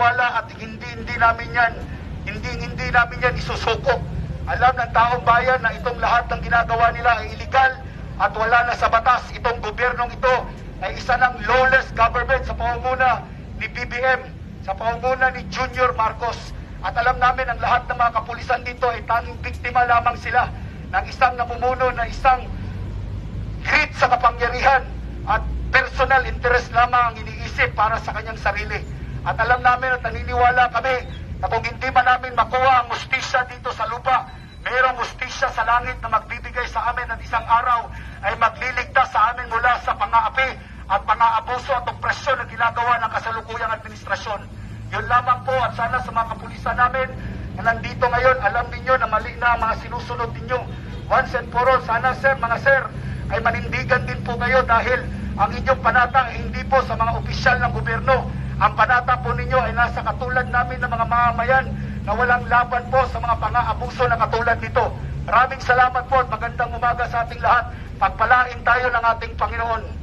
Wala at hindi hindi namin yan, hindi hindi namin yan isusuko. Alam ng taong bayan na itong lahat ng ginagawa nila ay illegal at wala na sa batas. Itong gobyernong ito ay isa ng lawless government sa pangunguna ni BBM, sa pangunguna ni Junior Marcos. At alam namin ang lahat ng mga kapulisan dito ay tanging biktima lamang sila ng isang namumuno na isang greed sa kapangyarihan at personal interest lamang ang iniisip para sa kanyang sarili. At alam namin at naniniwala kami na kung hindi man namin makuha ang mustisya dito sa lupa, mayroong mustisya sa langit na magbibigay sa amin at isang araw ay magliligtas sa amin mula sa pangaapi at pang-aabuso at opresyon na ginagawa ng kasalukuyang administrasyon. Yun lamang po at sana sa mga kapulisan namin na nandito ngayon, alam ninyo na mali na ang mga sinusunod ninyo. Once and for all, sana sir, mga sir, ay manindigan din po kayo dahil ang inyong panata ay hindi po sa mga opisyal ng gobyerno. Ang panata po ninyo ay nasa katulad namin ng mga mamamayan na walang laban po sa mga pang-aabuso na katulad nito. Maraming salamat po at magandang umaga sa ating lahat. Pagpalain tayo ng ating Panginoon.